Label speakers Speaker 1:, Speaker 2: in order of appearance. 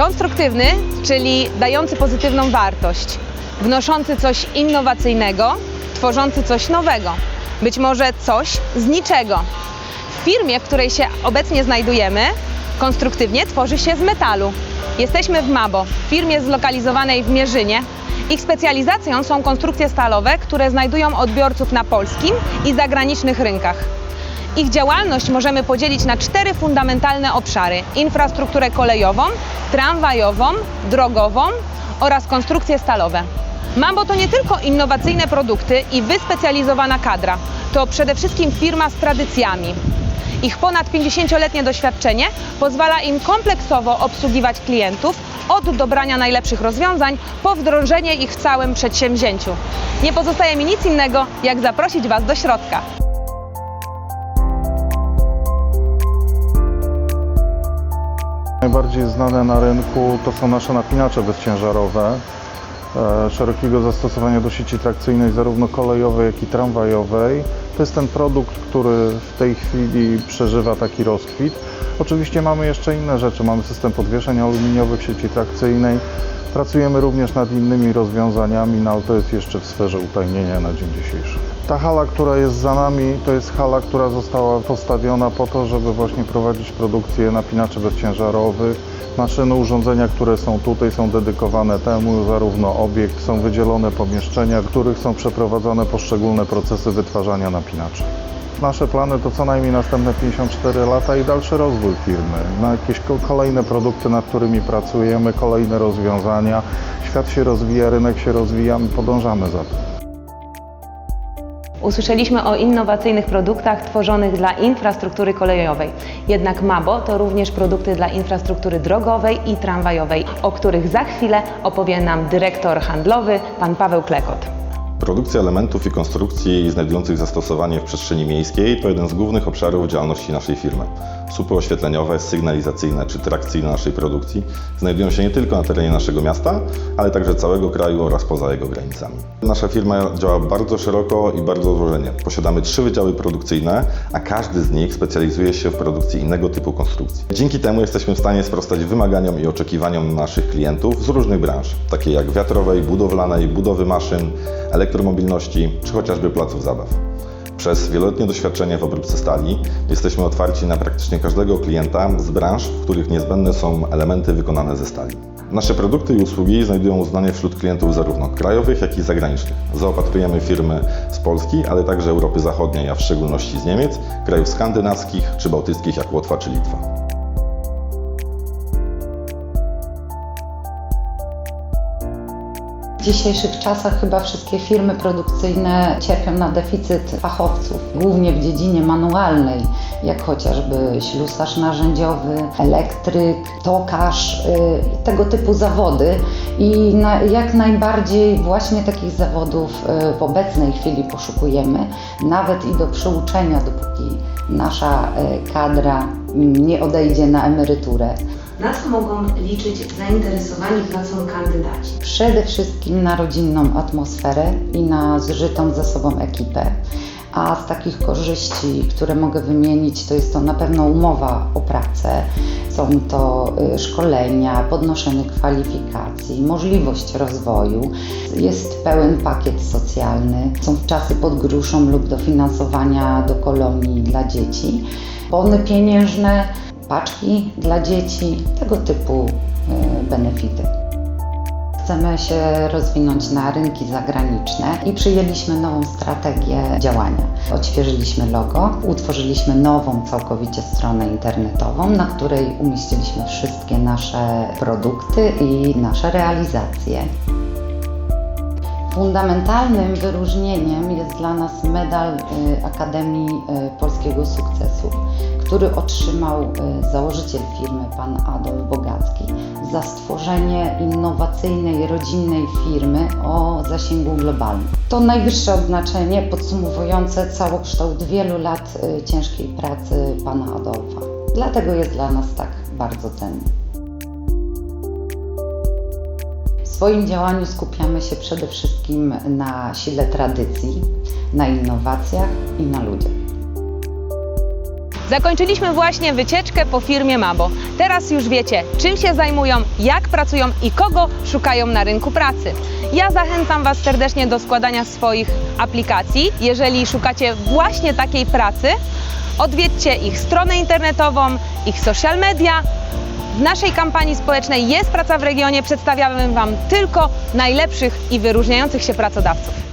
Speaker 1: Konstruktywny, czyli dający pozytywną wartość, wnoszący coś innowacyjnego, tworzący coś nowego, być może coś z niczego. W firmie, w której się obecnie znajdujemy, konstruktywnie tworzy się z metalu. Jesteśmy w Mabo, firmie zlokalizowanej w Mierzynie. Ich specjalizacją są konstrukcje stalowe, które znajdują odbiorców na polskim i zagranicznych rynkach. Ich działalność możemy podzielić na cztery fundamentalne obszary: infrastrukturę kolejową, tramwajową, drogową oraz konstrukcje stalowe. Mambo to nie tylko innowacyjne produkty i wyspecjalizowana kadra, to przede wszystkim firma z tradycjami. Ich ponad 50-letnie doświadczenie pozwala im kompleksowo obsługiwać klientów od dobrania najlepszych rozwiązań po wdrożenie ich w całym przedsięwzięciu. Nie pozostaje mi nic innego, jak zaprosić Was do środka.
Speaker 2: Najbardziej znane na rynku to są nasze napinacze bezciężarowe, e, szerokiego zastosowania do sieci trakcyjnej zarówno kolejowej, jak i tramwajowej. To jest ten produkt, który w tej chwili przeżywa taki rozkwit. Oczywiście mamy jeszcze inne rzeczy. Mamy system podwieszeń aluminiowych sieci trakcyjnej. Pracujemy również nad innymi rozwiązaniami, no ale to jest jeszcze w sferze utajnienia na dzień dzisiejszy. Ta hala, która jest za nami, to jest hala, która została postawiona po to, żeby właśnie prowadzić produkcję napinaczy bezciężarowych. Maszyny, urządzenia, które są tutaj, są dedykowane temu, zarówno obiekt, są wydzielone pomieszczenia, w których są przeprowadzane poszczególne procesy wytwarzania napinaczy. Nasze plany to co najmniej następne 54 lata i dalszy rozwój firmy, na jakieś ko- kolejne produkty, nad którymi pracujemy, kolejne rozwiązania. Świat się rozwija, rynek się rozwija, my podążamy za tym.
Speaker 1: Usłyszeliśmy o innowacyjnych produktach tworzonych dla infrastruktury kolejowej. Jednak Mabo to również produkty dla infrastruktury drogowej i tramwajowej, o których za chwilę opowie nam dyrektor handlowy, pan Paweł Klekot.
Speaker 3: Produkcja elementów i konstrukcji znajdujących zastosowanie w przestrzeni miejskiej to jeden z głównych obszarów działalności naszej firmy. Słupy oświetleniowe, sygnalizacyjne czy trakcyjne naszej produkcji znajdują się nie tylko na terenie naszego miasta, ale także całego kraju oraz poza jego granicami. Nasza firma działa bardzo szeroko i bardzo złożenie. Posiadamy trzy wydziały produkcyjne, a każdy z nich specjalizuje się w produkcji innego typu konstrukcji. Dzięki temu jesteśmy w stanie sprostać wymaganiom i oczekiwaniom naszych klientów z różnych branż, takie jak wiatrowej, budowlanej, budowy maszyn, elektromobilności czy chociażby placów zabaw. Przez wieloletnie doświadczenie w obróbce stali jesteśmy otwarci na praktycznie każdego klienta z branż, w których niezbędne są elementy wykonane ze stali. Nasze produkty i usługi znajdują uznanie wśród klientów zarówno krajowych, jak i zagranicznych. Zaopatrujemy firmy z Polski, ale także Europy Zachodniej, a w szczególności z Niemiec, krajów skandynawskich czy bałtyckich jak Łotwa czy Litwa.
Speaker 4: W dzisiejszych czasach chyba wszystkie firmy produkcyjne cierpią na deficyt fachowców, głównie w dziedzinie manualnej, jak chociażby ślusarz narzędziowy, elektryk, tokarz, y, tego typu zawody. I jak najbardziej właśnie takich zawodów y, w obecnej chwili poszukujemy, nawet i do przyuczenia, dopóki nasza y, kadra nie odejdzie na emeryturę.
Speaker 1: Na co mogą liczyć zainteresowani pracą kandydaci?
Speaker 4: Przede wszystkim na rodzinną atmosferę i na zżytą ze sobą ekipę. A z takich korzyści, które mogę wymienić, to jest to na pewno umowa o pracę, są to y, szkolenia, podnoszenie kwalifikacji, możliwość rozwoju, jest pełen pakiet socjalny, są czasy pod gruszą lub dofinansowania do kolonii dla dzieci, bony pieniężne, paczki dla dzieci, tego typu y, benefity. Chcemy się rozwinąć na rynki zagraniczne i przyjęliśmy nową strategię działania. Odświeżyliśmy logo, utworzyliśmy nową całkowicie stronę internetową, na której umieściliśmy wszystkie nasze produkty i nasze realizacje. Fundamentalnym wyróżnieniem jest dla nas medal y, Akademii y, Polskiego Sukcesu, który otrzymał y, założyciel firmy, pan Adolf Bogacki, za stworzenie innowacyjnej, rodzinnej firmy o zasięgu globalnym. To najwyższe odznaczenie podsumowujące całokształt wielu lat y, ciężkiej pracy pana Adolfa. Dlatego jest dla nas tak bardzo cenny. W swoim działaniu skupiamy się przede wszystkim na sile tradycji, na innowacjach i na ludziach.
Speaker 1: Zakończyliśmy właśnie wycieczkę po firmie Mabo. Teraz już wiecie, czym się zajmują, jak pracują i kogo szukają na rynku pracy. Ja zachęcam Was serdecznie do składania swoich aplikacji. Jeżeli szukacie właśnie takiej pracy, odwiedźcie ich stronę internetową, ich social media. W naszej kampanii społecznej Jest Praca w Regionie przedstawiamy Wam tylko najlepszych i wyróżniających się pracodawców.